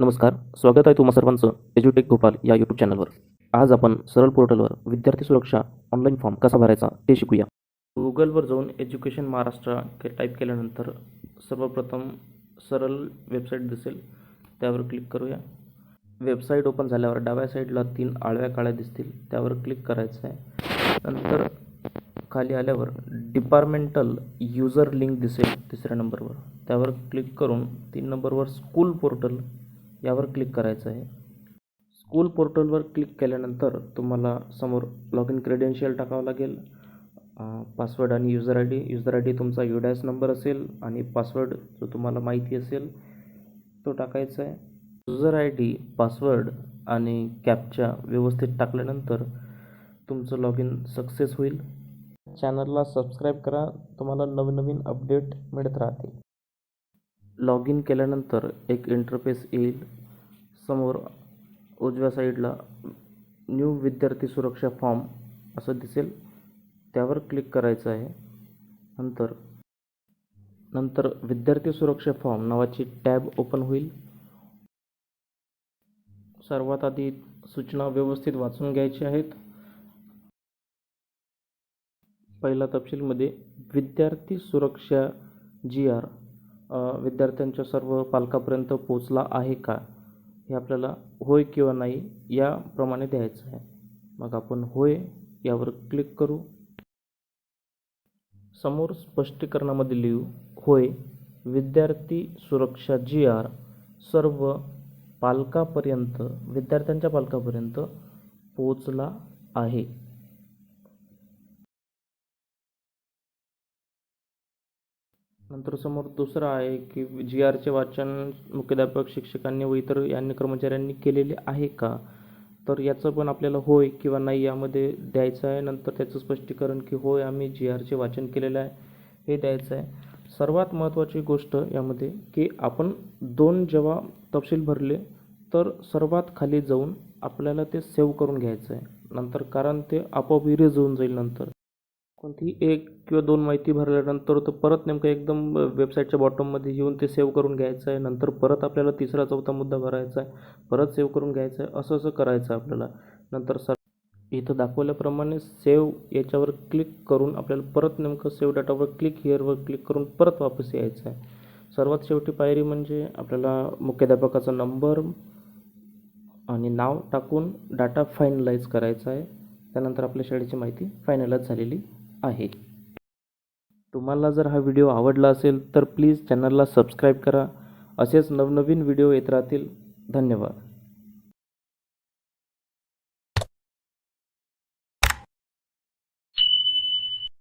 नमस्कार स्वागत आहे तुम्हा सर्वांचं एज्युटेक भोपाल या यूट्यूब चॅनलवर आज आपण सरळ पोर्टलवर विद्यार्थी सुरक्षा ऑनलाईन फॉर्म कसा भरायचा ते शिकूया. गुगलवर जाऊन एज्युकेशन महाराष्ट्र के टाईप केल्यानंतर सर्वप्रथम सरळ वेबसाईट दिसेल. त्यावर क्लिक करूया. वेबसाईट ओपन झाल्यावर डाव्या साईडला तीन आळव्या काळ्या दिसतील. त्यावर क्लिक करायचं आहे. नंतर खाली आल्यावर डिपार्टमेंटल युजर लिंक दिसेल तिसऱ्या नंबरवर त्यावर क्लिक करून तीन नंबरवर स्कूल पोर्टल यावर क्लिक करायचं आहे. स्कूल पोर्टलवर क्लिक केल्यानंतर तुम्हाला समोर लॉग इन क्रेडेन्शियल टाकावं लागेल. पासवर्ड आणि user I D user I D तुमचा युडॅस नंबर असेल आणि पासवर्ड जो तुम्हाला माहिती असेल तो टाकायचा आहे. युजर आय डी पासवर्ड आणि कॅपच्या व्यवस्थित टाकल्यानंतर तुमचं लॉग इन सक्सेस होईल चॅनलला सबस्क्राईब करा. तुम्हाला नवीन नवीन अपडेट मिळत राहतील. लॉग इन केल्यानंतर एक इंटरफेस येईल. समोर उजव्या साईडला न्यू विद्यार्थी सुरक्षा फॉर्म असं दिसेल. त्यावर क्लिक करायचं आहे. नंतर नंतर विद्यार्थी सुरक्षा फॉर्म नावाची टॅब ओपन होईल. सर्वात आधी सूचना व्यवस्थित वाचून घ्यायच्या आहेत. पहिला तपशीलमध्ये विद्यार्थी सुरक्षा जी आर विद्यार्थ्यांच्या सर्व पालकापर्यंत पोचला आहे का? हे आपल्याला होय किंवा नाही याप्रमाणे द्यायचं आहे. मग आपण होय यावर क्लिक करू. समोर स्पष्टीकरणामध्ये लिहू. होय विद्यार्थी सुरक्षा जी आर सर्व पालकापर्यंत विद्यार्थ्यांच्या पालकापर्यंत पोचला आहे. नंतर समोर दुसरं आहे की जी आरचे वाचन मुख्याध्यापक शिक्षकांनी व इतर अन्य कर्मचाऱ्यांनी केलेले आहे का? तर याचं पण आपल्याला होय किंवा नाही यामध्ये द्यायचं आहे. नंतर त्याचं स्पष्टीकरण की होय आम्ही जी आरचे वाचन केलेलं आहे हे द्यायचं आहे. सर्वात महत्त्वाची गोष्ट यामध्ये की आपण दोन जेव्हा तपशील भरले तर सर्वात खाली जाऊन आपल्याला ते सेव्ह करून घ्यायचं आहे. नंतर कारण ते आपोआप इरेज होऊन जाईल नंतर. कोणतीही एक किंवा दोन माहिती भरल्यानंतर तो परत नेमकं एकदम वेबसाईटच्या बॉटममध्ये येऊन ते सेव्ह करून घ्यायचं आहे. नंतर परत आपल्याला तिसरा चौथा मुद्दा भरायचा आहे. परत सेव्ह करून घ्यायचं आहे. असं असं करायचं आहे आपल्याला. नंतर सर इथं दाखवल्याप्रमाणे सेव्ह याच्यावर क्लिक करून आपल्याला परत नेमकं सेव्ह डाटावर क्लिक हिअरवर क्लिक करून परत वापस यायचं आहे. सर्वात शेवटी पायरी म्हणजे आपल्याला मुख्याध्यापकाचा नंबर आणि नाव टाकून डाटा फायनलाइज करायचा आहे. त्यानंतर आपल्या शाळेची माहिती फायनलाइज झालेली आहे. तुम्हाला जर हा व्हिडिओ आवडला असेल तर प्लीज चॅनलला सबस्क्राईब करा. असेच नवनवीन व्हिडिओ येत राहतील. धन्यवाद.